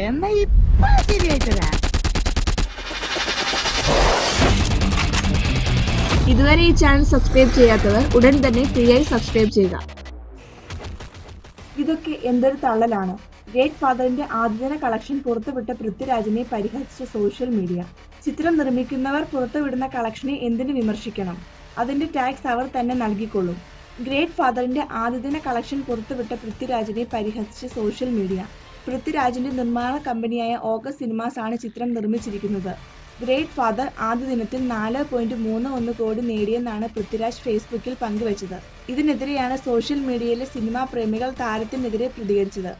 എന്നാ ഇപ്പൊ ഇതുവരെ ഈ ചാനൽ സബ്സ്ക്രൈബ് ചെയ്യാത്തവർ ഉടൻ തന്നെ ഫ്രീ ആയി സബ്സ്ക്രൈബ് ചെയ്യുക. ഇതൊക്കെ എന്തൊരു തള്ളലാണ്. ഗ്രേറ്റ് ഫാദറിന്റെ ആദ്യദിന കളക്ഷൻ പുറത്തുവിട്ട പൃഥ്വിരാജിനെ പരിഹസിച്ച സോഷ്യൽ മീഡിയ. ചിത്രം നിർമ്മിക്കുന്നവർ പുറത്തുവിടുന്ന കളക്ഷനെ എന്തിനു വിമർശിക്കണം? അതിന്റെ ടാക്സ് അവർ തന്നെ നൽകിക്കൊള്ളും. ഗ്രേറ്റ് ഫാദറിന്റെ ആദ്യദിന കളക്ഷൻ പുറത്തുവിട്ട പൃഥ്വിരാജിനെ പരിഹസിച്ച സോഷ്യൽ മീഡിയ. പൃഥ്വിരാജിന്റെ നിർമ്മാണ കമ്പനിയായ ഓഗസ് സിനിമാസ് ആണ് ചിത്രം നിർമ്മിച്ചിരിക്കുന്നത്. ഗ്രേറ്റ് ഫാദർ ആദ്യ ദിനത്തിൽ നാല് പോയിന്റ് മൂന്ന് ഒന്ന് കോടി നേടിയെന്നാണ് പൃഥ്വിരാജ് ഫേസ്ബുക്കിൽ പങ്കുവച്ചത്. ഇതിനെതിരെയാണ് സോഷ്യൽ മീഡിയയിലെ സിനിമാ പ്രേമികൾ താരത്തിനെതിരെ പ്രതികരിച്ചത്.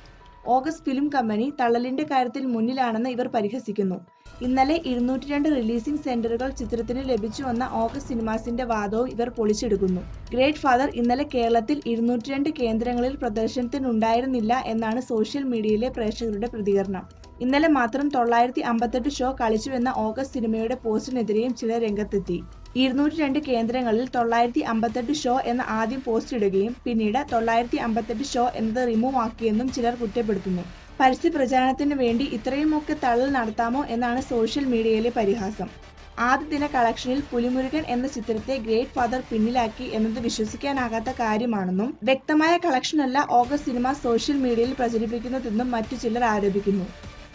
ഓഗസ്റ്റ് ഫിലിം കമ്പനി തള്ളലിന്റെ കാര്യത്തിൽ മുന്നിലാണെന്ന് ഇവർ പരിഹസിക്കുന്നു. ഇന്നലെ ഇരുന്നൂറ്റി രണ്ട് റിലീസിംഗ് സെന്ററുകൾ ചിത്രത്തിന് ലഭിച്ചു വന്ന ഓഗസ്റ്റ് സിനിമാസിന്റെ വാദവും ഇവർ പൊളിച്ചെടുക്കുന്നു. ഗ്രേറ്റ് ഫാദർ ഇന്നലെ കേരളത്തിൽ ഇരുന്നൂറ്റി രണ്ട് കേന്ദ്രങ്ങളിൽ പ്രദർശനത്തിനുണ്ടായിരുന്നില്ല എന്നാണ് സോഷ്യൽ മീഡിയയിലെ പ്രേക്ഷകരുടെ പ്രതികരണം. ഇന്നലെ മാത്രം തൊള്ളായിരത്തി അമ്പത്തെട്ട് ഷോ കളിച്ചുവെന്ന ഓഗസ്റ്റ് സിനിമയുടെ പോസ്റ്റിനെതിരെയും ചിലർ രംഗത്തെത്തി. ഇരുന്നൂറ്റി രണ്ട് കേന്ദ്രങ്ങളിൽ തൊള്ളായിരത്തി അമ്പത്തെട്ട് ഷോ എന്ന ആദ്യം പോസ്റ്റ് ഇടുകയും പിന്നീട് തൊള്ളായിരത്തി അമ്പത്തെട്ട് ഷോ എന്നത് റിമൂവ് ആക്കിയെന്നും ചിലർ കുറ്റപ്പെടുത്തുന്നു. പരസ്യ പ്രചാരണത്തിന് വേണ്ടി ഇത്രയുമൊക്കെ തള്ളൽ നടത്താമോ എന്നാണ് സോഷ്യൽ മീഡിയയിലെ പരിഹാസം. ആദ്യ ദിന കളക്ഷനിൽ പുലിമുരുകൻ എന്ന ചിത്രത്തെ ഗ്രേറ്റ് ഫാദർ പിന്നിലാക്കി എന്നത് വിശ്വസിക്കാനാകാത്ത കാര്യമാണെന്നും വ്യക്തമായ കളക്ഷനല്ല ഓഗസ്റ്റ് സിനിമ സോഷ്യൽ മീഡിയയിൽ പ്രചരിപ്പിക്കുന്നതെന്നും മറ്റു ചിലർ ആരോപിക്കുന്നു.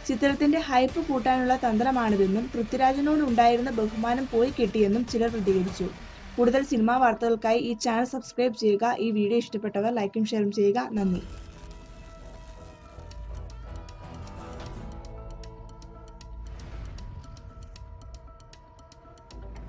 ചിത്രത്തിന്റെ ഹൈപ്പ് കൂട്ടാനുള്ള തന്ത്രമാണിതെന്നും പൃഥ്വിരാജനോട് ഉണ്ടായിരുന്ന ബഹുമാനം പോയി കിട്ടിയെന്നും ചിലർ പ്രതികരിച്ചു. കൂടുതൽ സിനിമാ വാർത്തകൾക്കായി ഈ ചാനൽ സബ്സ്ക്രൈബ് ചെയ്യുക. ഈ വീഡിയോ ഇഷ്ടപ്പെട്ടവർ ലൈക്കും ഷെയറും ചെയ്യുക. നന്ദി.